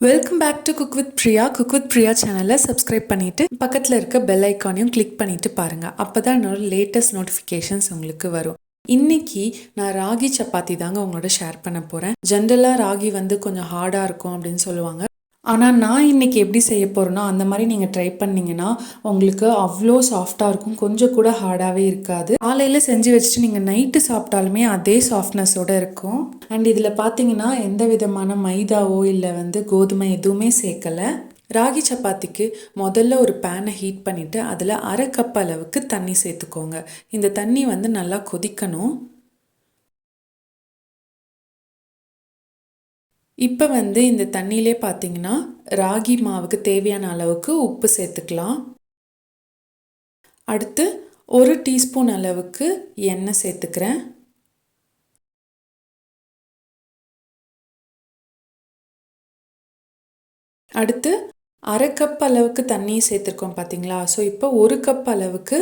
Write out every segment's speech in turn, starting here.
Welcome back to cook with Priya cook with Priya சேனலை subscribe பண்ணிவிட்டு பக்கத்தில் இருக்க பெல் ஐக்கானையும் கிளிக் பண்ணிவிட்டு பாருங்கள் அப்போ தான் என்னோட லேட்டஸ்ட் நோட்டிஃபிகேஷன்ஸ் உங்களுக்கு வரும். இன்னைக்கு நான் ராகி சப்பாத்தி தாங்க உங்களோட ஷேர் பண்ண போகிறேன் ஜென்ரலாக ராகி வந்து கொஞ்சம் ஹார்டாக இருக்கும் அப்படின்னு சொல்லுவாங்க. ஆனால் நான் இன்னைக்கு எப்படி செய்ய போகிறேன்னா அந்த மாதிரி நீங்கள் ட்ரை பண்ணீங்கன்னா உங்களுக்கு அவ்வளோ சாஃப்டாக இருக்கும். கொஞ்சம் கூட ஹார்டாகவே இருக்காது. காலையில் செஞ்சு வச்சுட்டு நீங்கள் நைட்டு சாப்பிட்டாலுமே அதே சாஃப்ட்னஸோடு இருக்கும். அண்ட் இதில் பார்த்தீங்கன்னா எந்த விதமான மைதாவோ இல்லை வந்து கோதுமை எதுவுமே சேர்க்கலை. ராகி சப்பாத்திக்கு முதல்ல ஒரு பேனை ஹீட் பண்ணிவிட்டு அதில் அரை கப் அளவுக்கு தண்ணி சேர்த்துக்கோங்க. இந்த தண்ணி வந்து நல்லா கொதிக்கணும். இப்போ வந்து இந்த தண்ணியிலே பார்த்தீங்கன்னா ராகி மாவுக்கு தேவையான அளவுக்கு உப்பு சேர்த்துக்கலாம். அடுத்து ஒரு டீஸ்பூன் அளவுக்கு எண்ணெய் சேர்த்துக்கிறேன். அடுத்து அரை கப் அளவுக்கு தண்ணியை சேர்த்துருக்கோம் பார்த்தீங்களா ஸோ இப்போ ஒரு கப் அளவுக்கு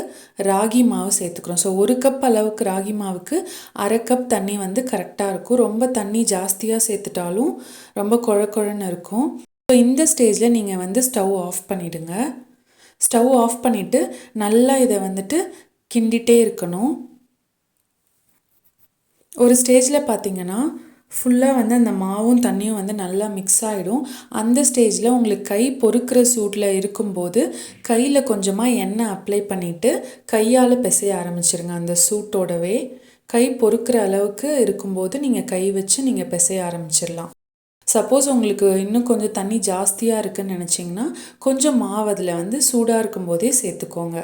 ராகி மாவு சேர்த்துக்கிறோம். ஸோ ஒரு கப் அளவுக்கு ராகி மாவுக்கு அரை கப் தண்ணி வந்து கரெக்டாக இருக்கும். ரொம்ப தண்ணி ஜாஸ்தியாக சேர்த்துட்டாலும் ரொம்ப குழ குழன்னு இருக்கும். ஸோ இந்த ஸ்டேஜில் நீங்கள் வந்து ஸ்டவ் ஆஃப் பண்ணிவிடுங்க ஸ்டவ் ஆஃப் பண்ணிவிட்டு நல்லா இதை வந்துட்டு கிண்டிகிட்டே இருக்கணும். ஒரு ஸ்டேஜில் பார்த்தீங்கன்னா ஃபுல்லாக வந்து அந்த மாவும் தண்ணியும் வந்து நல்லா மிக்ஸ் ஆகிடும் அந்த ஸ்டேஜில் உங்களுக்கு கை பொறுக்கிற சூட்டில் இருக்கும்போது கையில் கொஞ்சமாக எண்ணெய் அப்ளை பண்ணிவிட்டு கையால் பிசைய ஆரம்பிச்சிருங்க அந்த சூட்டோடவே. கை பொறுக்கிற அளவுக்கு இருக்கும்போது நீங்கள் கை வச்சு நீங்கள் பிசைய ஆரம்பிச்சிடலாம் சப்போஸ் உங்களுக்கு இன்னும் கொஞ்சம் தண்ணி ஜாஸ்தியாக இருக்குன்னு நினச்சிங்கன்னா கொஞ்சம் மாவு அதில் வந்து சூடாக இருக்கும்போதே சேர்த்துக்கோங்க.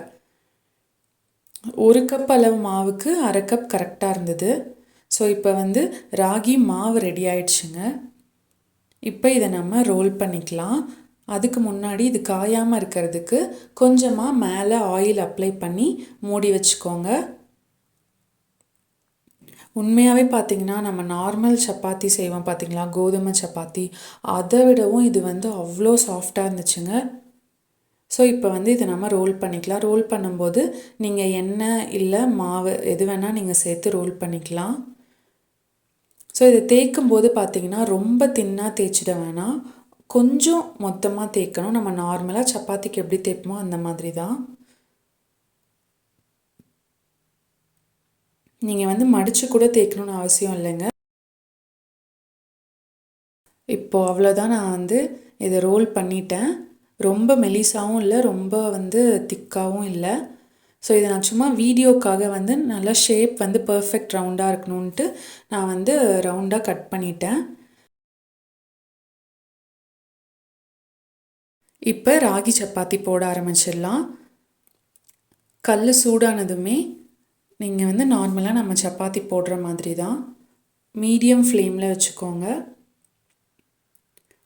ஒரு கப் அளவு மாவுக்கு அரை கப் கரெக்டாக இருந்தது. ஸோ இப்போ வந்து ராகி மாவு ரெடி ஆயிடுச்சுங்க. இப்போ இதை நம்ம ரோல் பண்ணிக்கலாம். அதுக்கு முன்னாடி இது காயாமல் இருக்கிறதுக்கு கொஞ்சமாக மேலே ஆயில் அப்ளை பண்ணி மூடி வச்சுக்கோங்க. உண்மையாகவே பார்த்திங்கன்னா நம்ம நார்மல் சப்பாத்தி செய்வோம் பார்த்திங்களா கோதுமை சப்பாத்தி. அதை விடவும் இது வந்து அவ்வளோ சாஃப்டாக இருந்துச்சுங்க. ஸோ இப்போ வந்து இதை நம்ம ரோல் பண்ணிக்கலாம். ரோல் பண்ணும்போது நீங்கள் எண்ணெய் இல்லை மாவு எது வேணால் நீங்கள் சேர்த்து ரோல் பண்ணிக்கலாம். ஸோ இதை தேய்க்கும் போது பார்த்தீங்கன்னா ரொம்ப தின்னாக தேய்ச்சிட வேணாம். கொஞ்சம் மொத்தமாக தேய்க்கணும். நம்ம நார்மலாக சப்பாத்திக்கு எப்படி தேய்ப்போமோ அந்த மாதிரி தான் நீங்கள் வந்து மடித்து கூட தேய்க்கணும்னு அவசியம் இல்லைங்க. இப்போது அவ்வளோதான் நான் வந்து இதை ரோல் பண்ணிட்டேன். ரொம்ப மெலிசாகவும் இல்லை ரொம்ப வந்து திக்காகவும் இல்லை. ஸோ இதை நான் சும்மா வீடியோக்காக வந்து நல்லா ஷேப் வந்து பர்ஃபெக்ட் ரவுண்டாக இருக்கணுன்ட்டு நான் வந்து ரவுண்டாக கட் பண்ணிட்டேன். இப்போ ராகி சப்பாத்தி போட ஆரம்பிச்சிடலாம். கல் சூடானதுமே நீங்கள் வந்து நார்மலாக நம்ம சப்பாத்தி போடுற மாதிரி தான் மீடியம் ஃப்ளேமில் வச்சுக்கோங்க.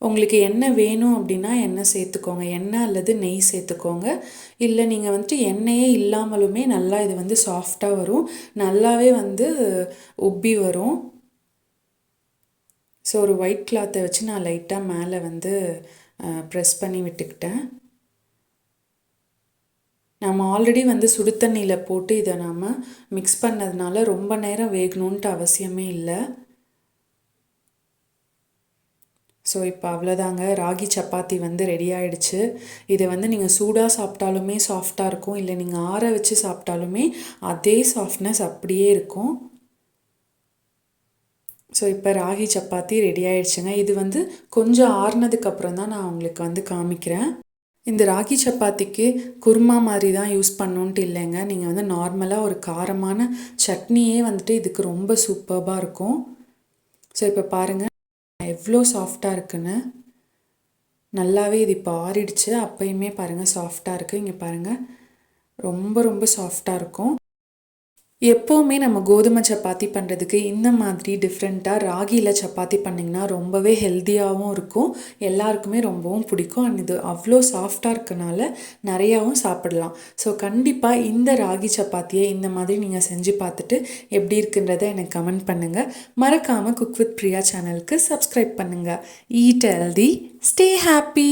உங்களுக்கு என்ன வேணும் அப்படின்னா எண்ணெய் சேர்த்துக்கோங்க. எண்ணெய் அல்லது நெய் சேர்த்துக்கோங்க. இல்லை நீங்கள் வந்துட்டு எண்ணெயே இல்லாமலுமே நல்லா இது வந்து சாஃப்டாக வரும். நல்லாவே வந்து உப்பி வரும். ஸோ ஒரு ஒயிட் கிளாத்தை வச்சு நான் லைட்டாக மேலே வந்து ப்ரெஸ் பண்ணி விட்டுக்கிட்டேன். நம்ம ஆல்ரெடி வந்து சுடு தண்ணியில் போட்டு இதை நாம் மிக்ஸ் பண்ணதுனால ரொம்ப நேரம் வேகணுன்ட்டு அவசியமே இல்லை. ஸோ இப்போ அவ்வளோதாங்க ராகி சப்பாத்தி வந்து ரெடி ஆகிடுச்சு இதை வந்து நீங்கள் சூடாக சாப்பிட்டாலுமே சாஃப்டாக இருக்கும். இல்லை நீங்கள் ஆற வச்சு சாப்பிட்டாலுமே அதே சாஃப்ட்னஸ் அப்படியே இருக்கும். ஸோ இப்போ ராகி சப்பாத்தி ரெடி ஆகிடுச்சுங்க இது வந்து கொஞ்சம் ஆறுனதுக்கப்புறம் தான் நான் உங்களுக்கு வந்து காமிக்கிறேன். இந்த ராகி சப்பாத்திக்கு குருமா மாதிரி தான் யூஸ் பண்ணுன்ட்டு இல்லைங்க. நீங்கள் வந்து நார்மலாக ஒரு காரமான சட்னியே வந்துட்டு இதுக்கு ரொம்ப சூப்பர்பாக இருக்கும். ஸோ இப்போ பாருங்கள் எவ்வளோ சாஃப்டாக இருக்குன்னு. நல்லாவே இது இப்போ ஆறிடுச்சு. அப்பயுமே பாருங்கள் சாஃப்டாக இருக்குது இங்கே பாருங்கள் ரொம்ப ரொம்ப சாஃப்டாக இருக்கும். எப்போவுமே நம்ம கோதுமை சப்பாத்தி பண்ணுறதுக்கு இந்த மாதிரி டிஃப்ரெண்ட்டாக ராகியில் சப்பாத்தி பண்ணிங்கன்னா ரொம்பவே ஹெல்த்தியாகவும் இருக்கும். எல்லாருக்குமே ரொம்பவும் பிடிக்கும். அண்ட் இது அவ்வளோ சாஃப்டாக இருக்கனால நிறையாவும் சாப்பிடலாம். ஸோ கண்டிப்பாக இந்த ராகி சப்பாத்தியை இந்த மாதிரி நீங்கள் செஞ்சு பார்த்துட்டு எப்படி இருக்குன்றதை எனக்கு கமெண்ட் பண்ணுங்கள் மறக்காமல் குக் வித் பிரியா சேனலுக்கு சப்ஸ்கிரைப் பண்ணுங்கள் ஈட் ஹெல்தி ஸ்டே ஹாப்பி